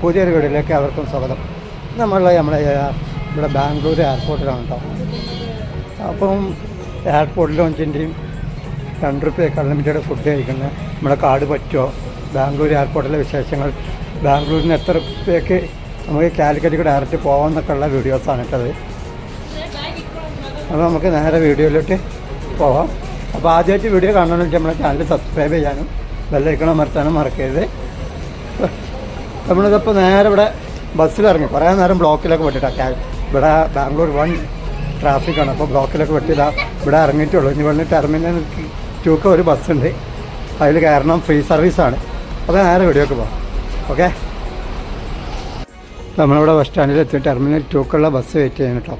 പുതിയൊരു വീഡിയോയിലേക്ക് അവർക്കും സ്വാഗതം. നമ്മൾ നമ്മുടെ ഇവിടെ ബാംഗ്ലൂർ എയർപോർട്ടിലാണ് കേട്ടോ അപ്പം എയർപോർട്ട് ലോഞ്ചിന്റെയും രണ്ട് റുപ്യക്ക് അൺലിമിറ്റഡ് ഫുഡ് കഴിക്കുന്നത് നമ്മുടെ കാർഡ് പറ്റുമോ ബാംഗ്ലൂർ എയർപോർട്ടിലെ വിശേഷങ്ങൾ. ബാംഗ്ലൂരിന് എത്ര റുപ്യക്ക് നമുക്ക് കാലിക്കറ്റ് ഡയറക്റ്റ് പോകാമെന്നൊക്കെ ഉള്ള വീഡിയോസാണ് ഇട്ടത് അപ്പോൾ നമുക്ക് നേരെ വീഡിയോയിലോട്ട് പോവാം. അപ്പോൾ ആദ്യമായിട്ട് വീഡിയോ കാണണമെന്ന് വെച്ചാൽ നമ്മുടെ ചാനൽ സബ്സ്ക്രൈബ് ചെയ്യാനും ബെല്ലൈക്കണം അമർത്താനും മറക്കരുത്. നമ്മളിതപ്പോൾ നേരെ ഇവിടെ ബസ്സിലിറങ്ങി. കുറേ നേരം ബ്ലോക്കിലൊക്കെ പെട്ടിട്ടാണ് ഇവിടെ ബാംഗ്ലൂർ വൺ ട്രാഫിക്കാണ്. അപ്പോൾ ബ്ലോക്കിലൊക്കെ പെട്ടില്ല ഇവിടെ ഇറങ്ങിയിട്ടുള്ളൂ. ഇനി ഇവിടുന്ന് ടെർമിനൽ ടൂക്ക് ഒരു ബസ്സുണ്ട്. അതിൽ കയറണം. ഫ്രീ സർവീസാണ്. അപ്പോൾ നേരെ വീഡിയോക്ക് പോകാം ഓക്കെ? നമ്മളിവിടെ ബസ് സ്റ്റാൻഡിൽ എത്തി ടെർമിനൽ ടൂക്കുള്ള ബസ് വെയിറ്റ് ചെയ്യണം കേട്ടോ.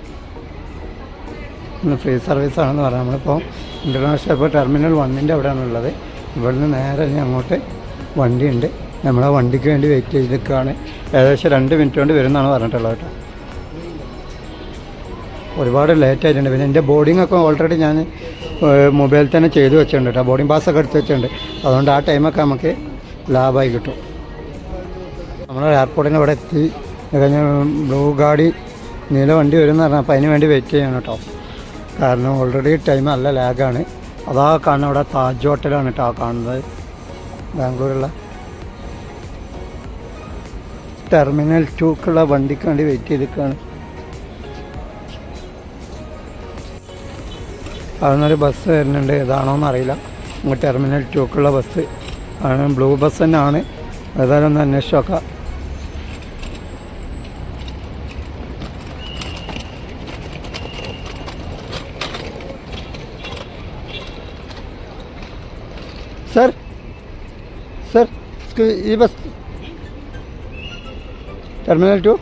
ഫ്രീ സർവീസ് ആണെന്ന് പറയാം. നമ്മളിപ്പോൾ ഇന്റർനാഷണൽ ഇപ്പോൾ ടെർമിനൽ വണ്ണിന്റെ അവിടെയാണുള്ളത്. ഇവിടുന്ന് നേരെ ഇനി അങ്ങോട്ട് വണ്ടിയുണ്ട്. നമ്മളെ വണ്ടിക്ക് വേണ്ടി വെയിറ്റ് ചെയ്ത് നിൽക്കുകയാണ് ഏകദേശം രണ്ട് മിനിറ്റ് കൊണ്ട് വരുമെന്നാണ് പറഞ്ഞിട്ടുള്ളത് കേട്ടോ. ഒരുപാട് ലേറ്റ് ആയിട്ടുണ്ട്. പിന്നെ എന്റെ ബോർഡിംഗ് ഒക്കെ ഓൾറെഡി ഞാൻ മൊബൈലിൽ തന്നെ ചെയ്ത് വെച്ചിട്ടുണ്ട് കേട്ടോ. ബോർഡിംഗ് പാസ്സൊക്കെ എടുത്ത് വെച്ചിട്ടുണ്ട്. അതുകൊണ്ട് ആ ടൈമൊക്കെ നമുക്ക് ലാഭമായി കിട്ടും. നമ്മൾ എയർപോർട്ടിന് ഇവിടെ എത്തി. കഴിഞ്ഞ ബ്ലൂ ഗാഡി നീല വണ്ടി വരും എന്ന് പറഞ്ഞാൽ അപ്പോൾ അതിന് വേണ്ടി വെയിറ്റ് ചെയ്യണം കേട്ടോ. കാരണം ഓൾറെഡി ടൈം നല്ല ലാഗാണ് അതാ കാണുന്ന അവിടെ താജ് ഹോട്ടലാണ് കേട്ടോ കാണുന്നത്. ബാംഗ്ലൂരുള്ള ടെർമിനൽ ടൂക്കുള്ള വണ്ടിക്ക് വേണ്ടി വെയിറ്റ് ചെയ്തിരിക്കുകയാണ് അവിടുന്നൊരു ബസ് വരുന്നുണ്ട്. ഇതാണോന്ന് അറിയില്ല. ടെർമിനൽ ടൂക്കുള്ള ബസ് ആണ് ബ്ലൂ ബസ് തന്നെയാണ്. ഏതായാലും ഒന്ന് അന്വേഷിച്ച് നോക്കാം. സർ സർ ഈ ബസ് Terminal 2?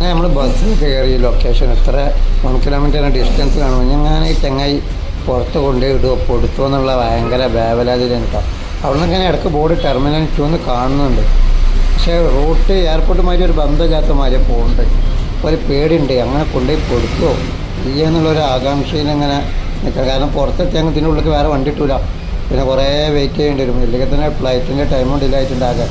നമ്മൾ ബസ്സിൽ കയറി ലൊക്കേഷൻ എത്ര വൺ കിലോമീറ്ററിന് കാണുമ്പോൾ ഞാൻ ഈ തെങ്ങായി പുറത്ത് കൊണ്ടുപോയി ഇടുക പൊടുത്തു എന്നുള്ള ഭയങ്കര വേവലാതിലാണ് കേട്ടോ അവിടെ നിന്ന് ഇങ്ങനെ ഇടയ്ക്ക് ബോർഡ് ടെർമിനൽ ടു എന്ന് കാണുന്നുണ്ട്. പക്ഷേ റൂട്ട് എയർപോർട്ട് മാതിരി ഒരു ബന്ധമില്ലാത്ത മാതിരി പോകുന്നുണ്ട് ഒരു പേടിയുണ്ട്. അങ്ങനെ കൊണ്ടുപോയി പൊടുത്തുമോ ചെയ്യുക എന്നുള്ളൊരു ആകാംക്ഷയിൽ അങ്ങനെ നിൽക്കുക കാരണം പുറത്തെത്തി ഇതിന്റെ ഉള്ളിലേക്ക് വേറെ വണ്ടി ഇട്ടൂല. പിന്നെ കുറേ വെയിറ്റ് ചെയ്യേണ്ടി വരും. ഇല്ലെങ്കിൽ തന്നെ ഫ്ലൈറ്റിന്റെ ടൈമും ഡിലേ ആയിട്ടുണ്ടാകാം.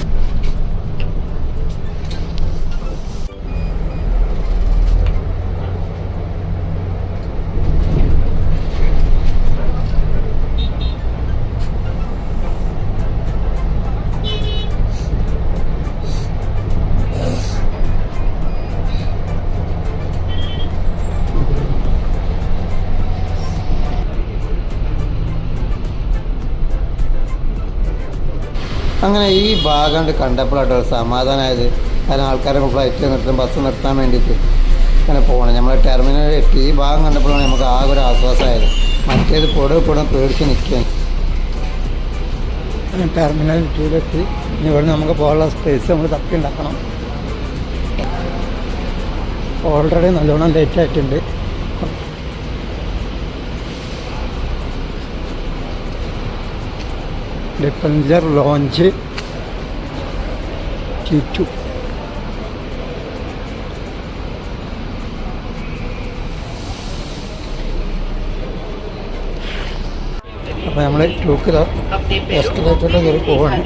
ഈ ഭാഗം കണ്ട് കണ്ടപ്പോഴാട്ടോ സമാധാനമായത് കാരണം ആൾക്കാരെ ഫ്ലൈറ്റ് നിർത്തും ബസ് നിർത്താൻ വേണ്ടിയിട്ട് അങ്ങനെ പോകണം. നമ്മൾ ടെർമിനൽ എത്തി. ഈ ഭാഗം കണ്ടപ്പോഴാണ് നമുക്ക് ആകെ ഒരു ആശ്വാസമായത് മറ്റേത് പൊടും പൊടും പേടിച്ച് നിൽക്കാൻ ടെർമിനൽ ടൂലെത്തി ഇവിടെ നമുക്ക് പോകാനുള്ള സ്പേസ് നമ്മൾ തപ്പി ഉണ്ടാക്കണം. ഓൾറെഡി നല്ലോണം ലേറ്റ് ആയിട്ടുണ്ട്. ഡിപ്പഞ്ചർ ലോഞ്ച് ടു അപ്പോൾ നമ്മൾ ടൂക്കിൽ എസ്കലേറ്ററിൽ കയറി പോവാണ്.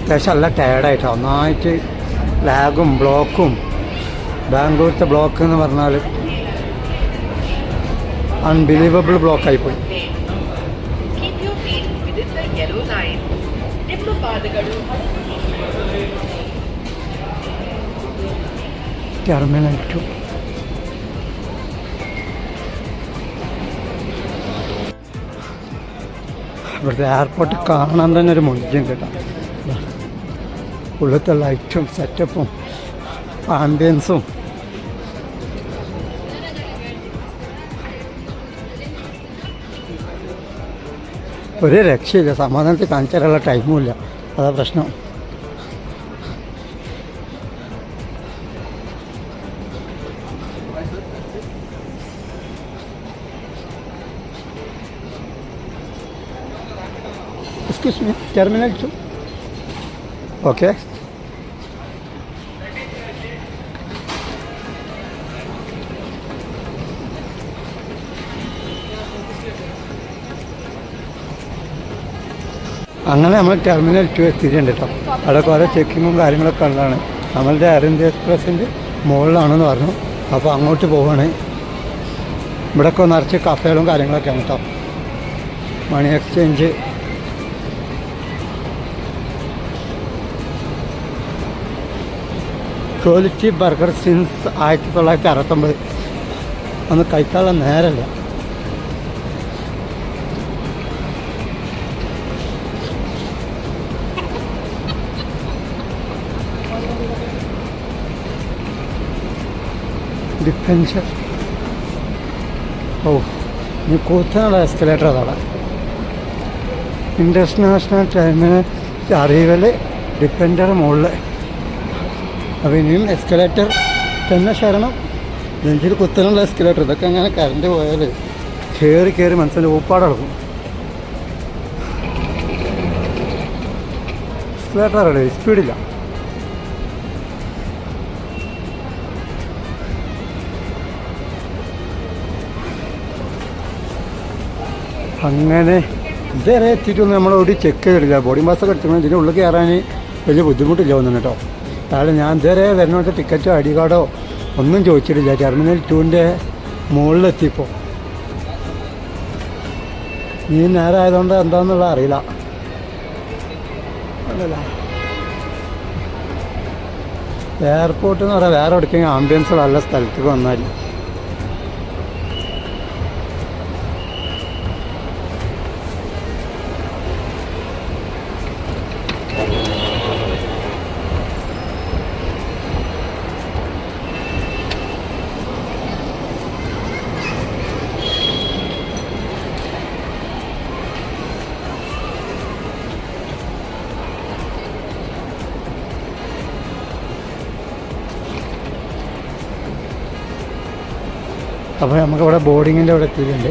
അത്യാവശ്യം നല്ല ടയർഡായിട്ടാണ് ഒന്നായിട്ട് ലാഗും ബ്ലോക്കും ബാംഗ്ലൂരത്തെ ബ്ലോക്ക് എന്ന് പറഞ്ഞാൽ അൺബിലീവബിൾ ബ്ലോക്കായിപ്പോയി ടെർമിനൽ ടു ഇവിടുത്തെ എയർപോർട്ട് കാണാൻ തന്നെ ഒരു മൊഴിക്കും കേട്ടോ. ഉള്ളത്തെ ലൈറ്റും സെറ്റപ്പും ആംബിയൻസും. ഒരു രക്ഷയില്ല. സമാധാനത്തിൽ കാണിച്ചാലുള്ള ടൈമുമില്ല. ടൈമും അതാ പ്രശ്നം. Excuse me terminal two okay അങ്ങനെ നമ്മൾ ടെർമിനൽ ടു എത്തിയിട്ടുണ്ട് കേട്ടോ അവിടെ കുറേ ചെക്കിങ്ങും കാര്യങ്ങളൊക്കെ ഉള്ളതാണ്. നമ്മളുടെ എയർ ഇന്ത്യ എക്സ്പ്രസിന്റെ മുകളിലാണെന്ന് പറഞ്ഞു. അപ്പോൾ അങ്ങോട്ട് പോവാണ്. ഇവിടെയൊക്കെ നിറച്ച് കഫേകളും കാര്യങ്ങളൊക്കെയാണ് കേട്ടോ money exchange quality burger since ആയിരത്തി തൊള്ളായിരത്തി അറുപത്തൊമ്പത്. ഒന്ന് കഴിക്കാനുള്ള നേരമില്ല ഡിഫൻഷർ ഓ ഇനി കൂത്തനുള്ള എസ്കലേറ്റർ അതാണ്. ഇന്റർനാഷണൽ ടൈമിന് അറിവൽ ഡിപ്പെൻഡർ മുകളിൽ അപ്പോൾ ഇനിയും എസ്കലേറ്റർ തന്നെ ശരണം. നെഞ്ചിൽ കുത്തനുള്ള എസ്കലേറ്റർ ഇതൊക്കെ അങ്ങനെ കറണ്ട് പോയാൽ കയറി കയറി മനസ്സിന്റെ ഊപ്പാടളക്കും എസ്കലേറ്റർ അറിയില്ല സ്പീഡില്ല അങ്ങനെ ഇതുവരെ എത്തിയിട്ടൊന്നും ഒരു ചെക്ക് ചെയ്തിട്ടില്ല. ബോഡി മാസൊക്കെ എടുത്തിട്ടുണ്ട്. ഇതിന്റെ ഉള്ളിൽ കയറാൻ വലിയ ബുദ്ധിമുട്ടില്ല ഒന്നും കേട്ടോ. കാരണം ഞാൻ ഇതുവരെ വരുന്നോട്ട് ടിക്കറ്റോ ഐ ഡി കാർഡോ ഒന്നും ചോദിച്ചിട്ടില്ല. ടെർമിനൽ ടൂവിന്റെ മുകളിലെത്തിയപ്പോൾ നീ നേരം ആയതുകൊണ്ട് എന്താണെന്നുള്ള അറിയില്ല. എയർപോർട്ട് എന്ന് പറയാം. വേറെ എവിടേക്കെങ്കിലും ആംബിയൻസ് നല്ല സ്ഥലത്തേക്ക് വന്നാൽ അപ്പോൾ നമുക്കിവിടെ ബോർഡിങ്ങിന്റെ അവിടെ എത്തിയിട്ടുണ്ട്.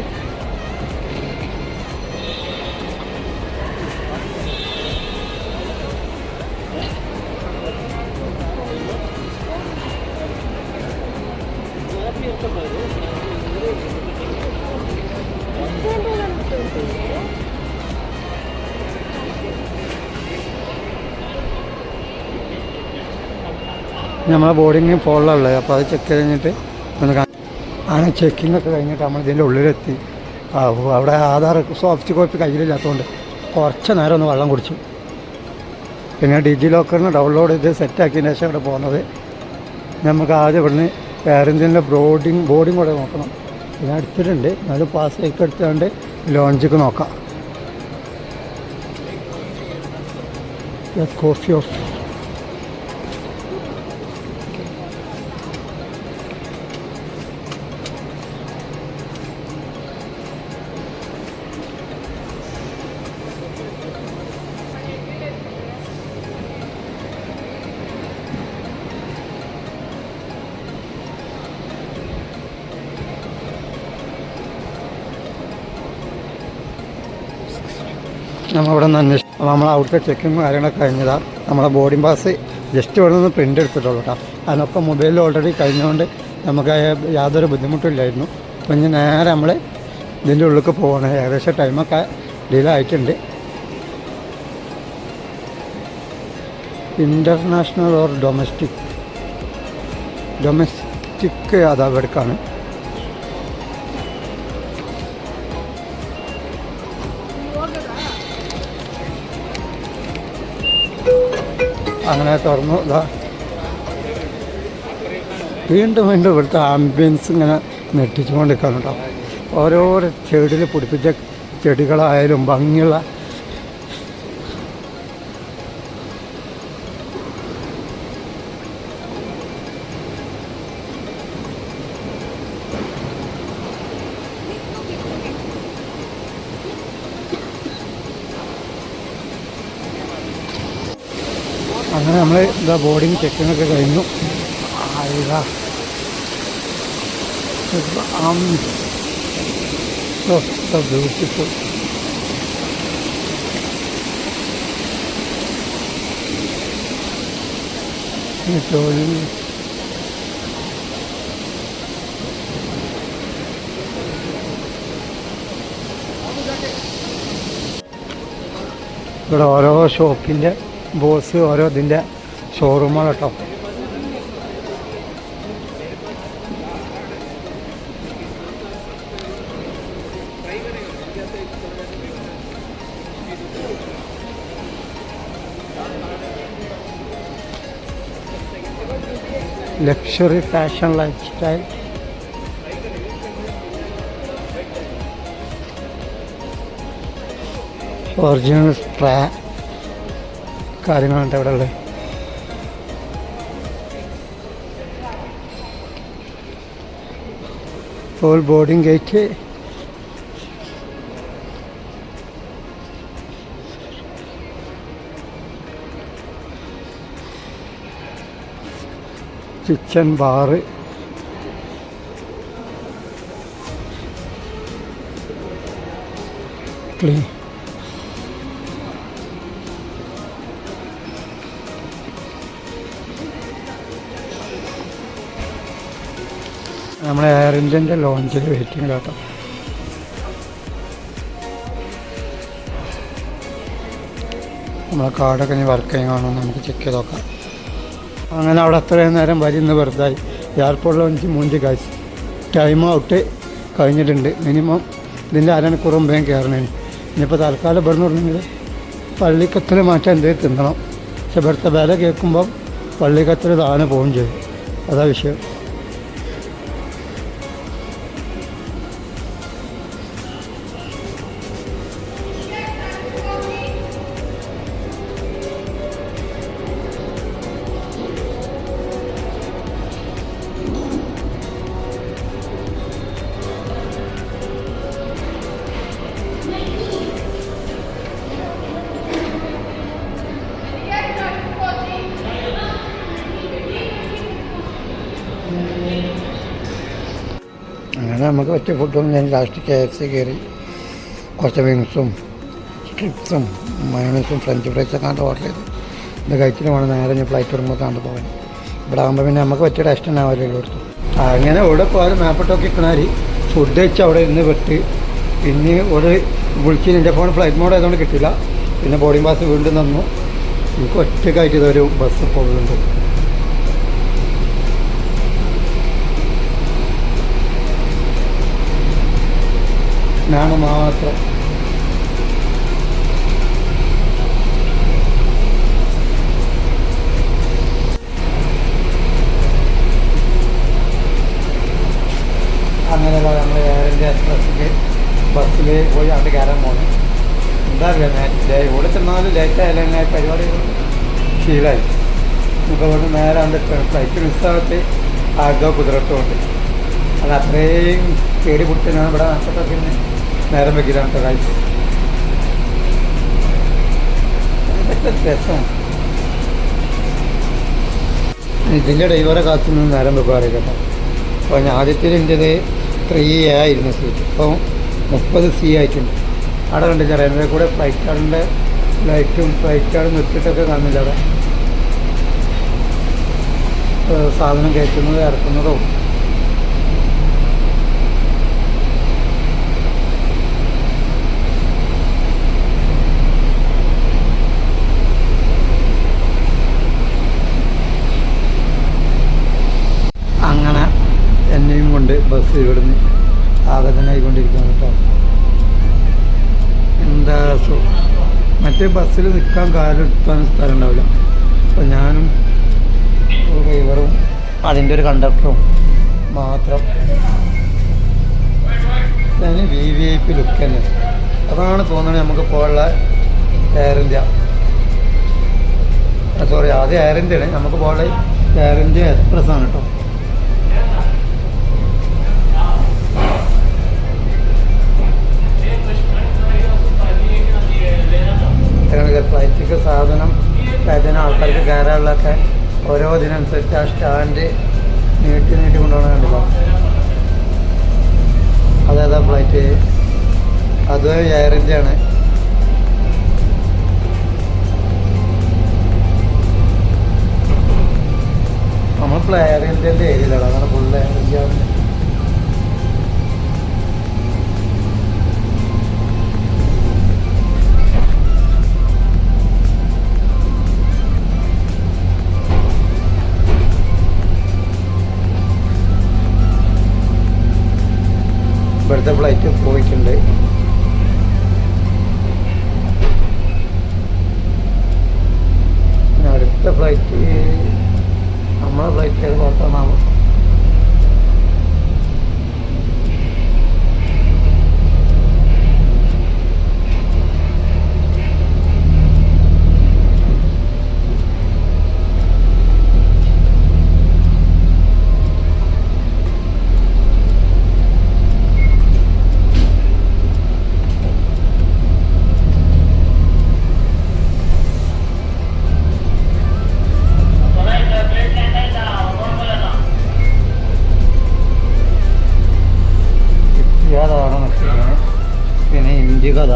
നമ്മളെ ബോർഡിങ് ഉള്ളത്. അപ്പോൾ അത് ചെക്ക് കഴിഞ്ഞിട്ട് ഒന്ന് അങ്ങനെ ചെക്കിംഗ് ഒക്കെ കഴിഞ്ഞിട്ട് നമ്മൾ ഇതിന്റെ ഉള്ളിലെത്തി. അവിടെ ആധാർ സോഫ്റ്റ് കോപ്പി കയ്യിലില്ലാത്തതുകൊണ്ട് കുറച്ച് നേരം ഒന്ന് വെള്ളം കുടിച്ചു. പിന്നെ ഡിജി ലോക്കറിന് ഡൗൺലോഡ് ചെയ്ത് സെറ്റാക്കിയതിന് ശേഷം ഇവിടെ പോകുന്നത് നമുക്ക് ആദ്യം ഇവിടുന്ന് എയർ ഇന്ത്യന്റെ ബോർഡിങ് ബോർഡിങ് കൂടെ നോക്കണം. പിന്നെ എടുത്തിട്ടുണ്ട് പാസ് ഒക്കെ എടുത്തുകൊണ്ട് ലോഞ്ചിക്ക് നോക്കാം. കോഫി ഓഫ് നമ്മളിവിടെ നിന്ന് അന്വേഷിച്ചു നമ്മൾ അവിടുത്തെ ചെക്കിങ് കാര്യങ്ങളൊക്കെ കഴിഞ്ഞതാ. നമ്മുടെ ബോർഡിംഗ് പാസ് ജസ്റ്റ് ഇവിടെ നിന്ന് പ്രിന്റ് എടുത്തിട്ടുള്ളൂ കേട്ടോ അതിനൊക്കെ മൊബൈലിൽ ഓൾറെഡി കഴിഞ്ഞുകൊണ്ട് നമുക്ക് യാതൊരു ബുദ്ധിമുട്ടില്ലായിരുന്നു അപ്പം ഇനി നേരെ നമ്മൾ ഇതിന്റെ ഉള്ളിലേക്ക് പോകണേ ഏകദേശം ടൈമൊക്കെ ഡിലേ ആയിട്ടുണ്ട്. ഇന്റർനാഷണൽ ഓർ ഡൊമസ്റ്റിക് ഡൊമസ്റ്റിക് അത് അവിടേക്കാണ് അങ്ങനെ തുറന്നു. ഇതാ വീണ്ടും വീണ്ടും ഇവിടുത്തെ ആംബിയൻസ് ഇങ്ങനെ നെട്ടിച്ചുകൊണ്ടിരിക്കുകയാണ് കേട്ടോ. ഓരോരോ ചെടിയിൽ പിടിപ്പിച്ച ചെടികളായാലും ഭംഗിയുള്ള നമ്മുടെ ബോർഡിങ് ചെക്കിനൊക്കെ കഴിഞ്ഞു ബ്യൂട്ടിഫുൾ ഇവിടെ ഓരോ ഷോപ്പിന്റെ ബോസ് ഓരോ ഇതിന്റെ ഷോറൂമാണ് കേട്ടോ. Luxury fashion lifestyle original spray കാര്യങ്ങളുണ്ട് ഇവിടെ ഉള്ളത് full boarding gate kitchen bar clean നമ്മുടെ എയർ ഇന്ത്യന്റെ ലോഞ്ചിൽ വെയിറ്റിംഗ് കേട്ടോ നമ്മളെ കാർഡൊക്കെ ഇനി വർക്ക് ചെയ്യുന്ന കാണും നമുക്ക് ചെക്ക് ചെയ്ത് നോക്കാം. അങ്ങനെ അവിടെ അത്രയും നേരം വരുന്ന വെറുതായി. എയർപോർട്ടിൽ വന്ന് മൂഞ്ച് കാശ് ടൈം ഔട്ട് കഴിഞ്ഞിട്ടുണ്ട്. മിനിമം ഇതിന്റെ അരമണിക്കൂർ മുമ്പേ കയറണേന് ഇനിയിപ്പോൾ തൽക്കാലം ഇവിടെ പറഞ്ഞെങ്കിൽ പള്ളിക്കത്തിൽ മാറ്റാൻ എന്തെങ്കിലും തിന്നണം. പക്ഷെ ഇവിടുത്തെ വില കേൾക്കുമ്പം പള്ളിക്കത്തിൽ താനെ പോവുകയും ചെയ്യും. അതാ വിഷയം. അങ്ങനെ ഫുഡും ഞാൻ ലാസ്റ്റ് കെ എഫ് സി കയറി. കുറച്ച് വിങ്സും സ്ട്രിപ്സും മയണീസും ഫ്രഞ്ച് ഫ്രൈസൊക്കെ കണ്ട് ഓർഡർ ചെയ്ത്. ഇത് കഴിച്ചിട്ട് വേണം നേരെ ഞാൻ ഫ്ലൈറ്റ് വരുമ്പോൾ കണ്ട് പോകാൻ. ഇവിടെ ആകുമ്പോൾ പിന്നെ നമുക്ക് പറ്റിയ ടേസ്റ്റ് ഉണ്ടാവില്ലല്ലോ കൊടുത്തു അങ്ങനെ ഇവിടെ പോയാലും മാപ്പിട്ടൊക്കെ ഇക്കണാരി ഫുഡ് കഴിച്ച് അവിടെ ഇരുന്ന് വിട്ട് പിന്നെ ഒരു വിളിച്ച് എന്റെ ഫോൺ ഫ്ലൈറ്റ് മോഡ് ആയതുകൊണ്ട് കിട്ടില്ല പിന്നെ ബോർഡിംഗ് പാസ് വീണ്ടും തന്നു. എനിക്ക് ഒറ്റക്കായിട്ട് ഇതൊരു ബസ് പോകുന്നുണ്ട് ഞാൻ മാത്രം അങ്ങനെ നമ്മൾ ഇന്ത്യ എക്സ്പ്രസ്സിൽ ബസ്സിൽ പോയി അവിടെ കയറാൻ പോകണം എന്താ അറിയാം ഇവിടെ ചെന്നാലും ലേറ്റായാലും അങ്ങനെ പരിപാടി ശീലമായി ഇപ്പോൾ നേരെ അവിടെ ഫ്ലൈറ്റ് മിസ്സാകത്ത് ആഗ്രഹ കുതിരട്ടുമുണ്ട് അത് അത്രയും പേടി പിടിച്ചാണ് ഇവിടെ നഷ്ടപ്പെട്ടിരുന്നത് നേരം വെക്കിലാണ് കാഴ്ച ഇതൊക്കെ രസമാണ് ഇതിന്റെ ഡ്രൈവറെ കാത്തു നിന്ന് നേരം വെക്കാറ് കേട്ടോ. അപ്പോൾ ഞാൻ ആദ്യത്തിൽ എന്റെത് ത്രീ എ ആയിരുന്നു സീറ്റ് ഇപ്പോൾ മുപ്പത് സി ആയിട്ടുണ്ട്. അവിടെ കണ്ടില്ല റെയിൽവേ കൂടെ ഫ്ലൈറ്റ് കാർഡിന്റെ ലൈറ്റും ഫ്ലൈറ്റ് കാർഡ് നിർത്തിയിട്ടൊക്കെ കാണുന്നില്ല അവിടെ. സാധനം കയറ്റുന്നത് ഇറക്കുന്നതോ അങ്ങനെ എന്നെയും കൊണ്ട് ബസ് ഇവിടുന്ന് ആഗതനായിക്കൊണ്ടിരിക്കുകയാണ് കേട്ടോ. എന്താ മറ്റേ ബസ്സിൽ നിൽക്കാൻ കാലെടുത്താൻ സ്ഥലം ഉണ്ടാവില്ല അപ്പോൾ ഞാനും ഡ്രൈവറും അതിന്റെ ഒരു കണ്ടക്ടറും മാത്രം ഞാൻ V V I P look തന്നെ. അതാണ് തോന്നുന്നത് നമുക്ക് പോകാനുള്ള എയർ ഇന്ത്യ സോറി ആദ്യം എയർ ഇന്ത്യയാണ് നമുക്ക് പോകാനുള്ള എയർ ഇന്ത്യ എക്സ്പ്രസ് ആണ് കേട്ടോ. ഞങ്ങൾക്ക് ഫ്ലൈറ്റിക്ക് സാധനം കയറ്റുന്ന ആൾക്കാർക്ക് കയറാനുള്ളതൊക്കെ ഓരോ ഇതിനനുസരിച്ച് ആ സ്റ്റാൻഡ് നീട്ടി നീട്ടി കൊണ്ടുപോകണം കണ്ടല്ലോ. അതേതാ ഫ്ലൈറ്റ് അത് എയർ ഇന്ത്യ ആണ്. ഫുൾ എയർ ഇന്ത്യന്റെ ഏരിയയിലാണ് അങ്ങനെ ഫുൾ എയർ ഇന്ത്യ ഇവിടുത്തെ ഫ്ലൈറ്റ് പോയിട്ടുണ്ട്. അടുത്ത ഫ്ലൈറ്റ് നമ്മളെ ഫ്ലൈറ്റ് ഏത് നോക്കാനാവും? ഇയാളാണ് നിൽക്കുന്നത് പിന്നെ ഇഞ്ചികഥ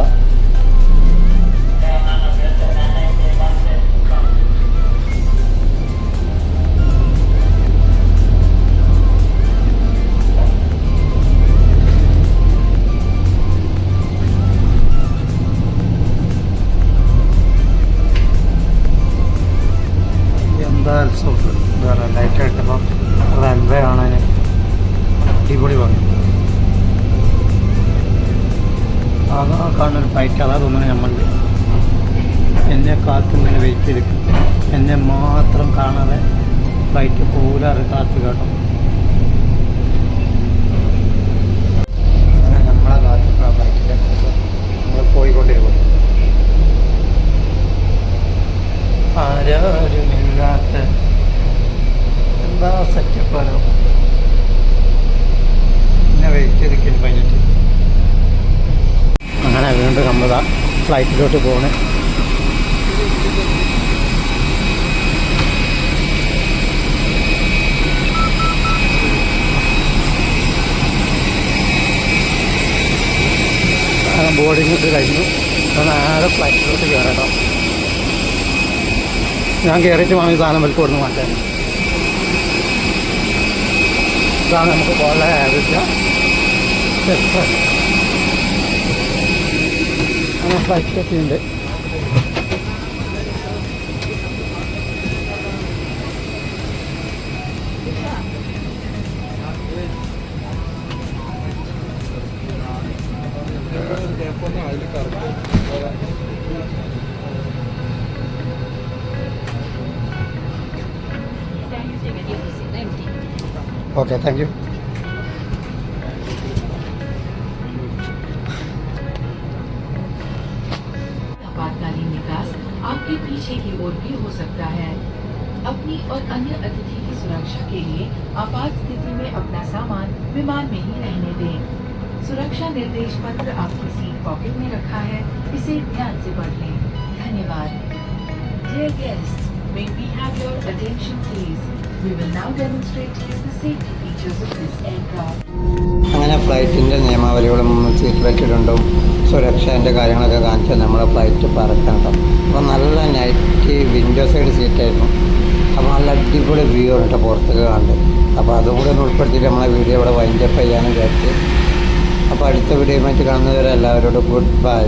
എന്നെ മാത്രം കാണാതെ ഫ്ലൈറ്റ് പോലാറ് കാത്തു കേട്ടോ. അങ്ങനെ നമ്മളെ കാത്തിട്ടുള്ള ഫ്ലൈറ്റിന്റെ നമ്മൾ പോയിക്കൊണ്ടിരിക്കും ആരോരുമില്ലാത്ത എന്താ സെറ്റപ്പാലോ എന്നെ വെയിറ്റ് ചെയ്തിരിക്കും കഴിഞ്ഞിട്ട് അങ്ങനെ വീണ്ടും നമ്മളാ ഫ്ലൈറ്റിലോട്ട് പോകണേ ബോർഡിംഗ് ഇട്ട് കഴിഞ്ഞു. അപ്പോൾ നേരെ ഫ്ലൈറ്റിലോട്ട് കയറട്ടോ ഞാൻ കയറിയിട്ട് വേണം ഈ സാധനം വലിപ്പം കൊടുന്ന് മാറ്റാൻ. ഇതാണ് നമുക്ക് പോലെ ആവശ്യ ഫ്ലൈറ്റ് ഫ്ലൈറ്റ് എത്തിയിട്ടുണ്ട് ഓക്കെ താങ്ക് യു आपातकालीन निकास आपके पीछे की ओर भी हो सकता है अपनी और अन्य अतिथि की सुरक्षा के लिए आपात स्थिति में अपना सामान विमान में ही रहने दें सुरक्षा निर्देश पत्र आपकी सीट पॉकेट में रखा है इसे ध्यान से पढ़ लें धन्यवाद Dear guests, may we have your attention please? അങ്ങനെ ഫ്ലൈറ്റിന്റെ നിയമാവലികളും സീറ്റ് ബെൽറ്റ് ഇടുണ്ടും സുരക്ഷേന്റെ കാര്യങ്ങളൊക്കെ കാണിച്ച് നമ്മൾ ഫ്ലൈറ്റ് പറക്കണം അപ്പോൾ നല്ല നൈറ്റ് വിൻഡോ സൈഡ് സീറ്റായിരുന്നു അപ്പോൾ നല്ല അടിപൊളി വ്യൂ കേട്ടോ പുറത്തേക്ക് കാണുന്നത്. അപ്പോൾ അതും കൂടെ ഒന്ന് ഉൾപ്പെടുത്തിയിട്ട് നമ്മളെ വീഡിയോ ഇവിടെ വൈൻഡപ്പ് ചെയ്യാനും വിചാരിച്ച്. അപ്പോൾ അടുത്ത വീഡിയോയുമായിട്ട് മറ്റ് എല്ലാവരോടും ഗുഡ് ബൈ